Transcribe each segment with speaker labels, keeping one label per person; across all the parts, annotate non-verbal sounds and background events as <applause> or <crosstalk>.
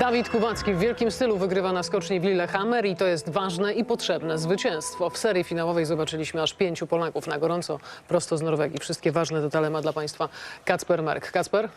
Speaker 1: Dawid Kubacki w wielkim stylu wygrywa na skoczni w Lillehammer i to jest ważne i potrzebne zwycięstwo. W serii finałowej zobaczyliśmy aż pięciu Polaków na gorąco, prosto z Norwegii. Wszystkie ważne detale ma dla Państwa Kacper Mark. Kacper?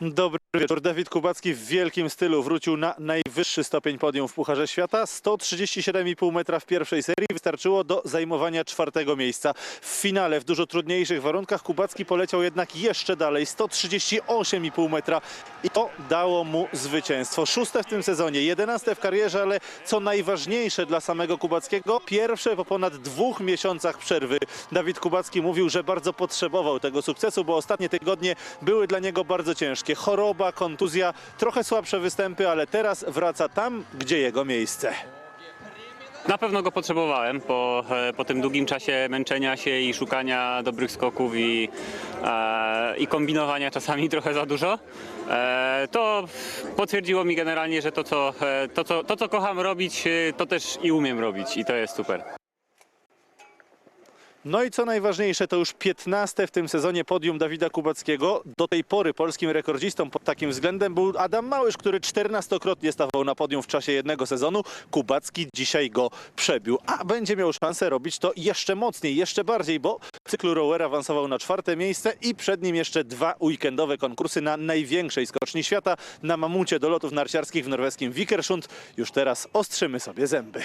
Speaker 2: Dobry wieczór. Dawid Kubacki w wielkim stylu wrócił na najwyższy stopień podium w Pucharze Świata. 137,5 metra w pierwszej serii wystarczyło do zajmowania czwartego miejsca. W finale w dużo trudniejszych warunkach Kubacki poleciał jednak jeszcze dalej. 138,5 metra i to dało mu zwycięstwo. Szóste w tym sezonie, jedenaste w karierze, ale co najważniejsze dla samego Kubackiego, pierwsze po ponad dwóch miesiącach przerwy. Dawid Kubacki mówił, że bardzo potrzebował tego sukcesu, bo ostatnie tygodnie były dla niego bardzo ciężkie. Choroba, kontuzja, trochę słabsze występy, ale teraz wraca tam, gdzie jego miejsce.
Speaker 3: Na pewno go potrzebowałem po, e, po tym długim czasie męczenia się i szukania dobrych skoków i, e, i kombinowania czasami <laughs> trochę za dużo. E, to potwierdziło mi generalnie, że to co, e, to, co, to, co kocham robić, e, to też i umiem robić i to jest super.
Speaker 2: No i co najważniejsze, to już 15 w tym sezonie podium Dawida Kubackiego. Do tej pory polskim rekordzistą pod takim względem był Adam Małysz, który 14-krotnie stawał na podium w czasie jednego sezonu. Kubacki dzisiaj go przebił, a będzie miał szansę robić to jeszcze mocniej, jeszcze bardziej, bo w cyklu rower awansował na czwarte miejsce i przed nim jeszcze dwa weekendowe konkursy na największej skoczni świata, na mamucie do lotów narciarskich w norweskim Vikersund. Już teraz ostrzymy sobie zęby.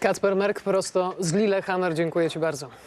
Speaker 1: Kacper Merk prosto z Lillehammer. Dziękuję Ci bardzo.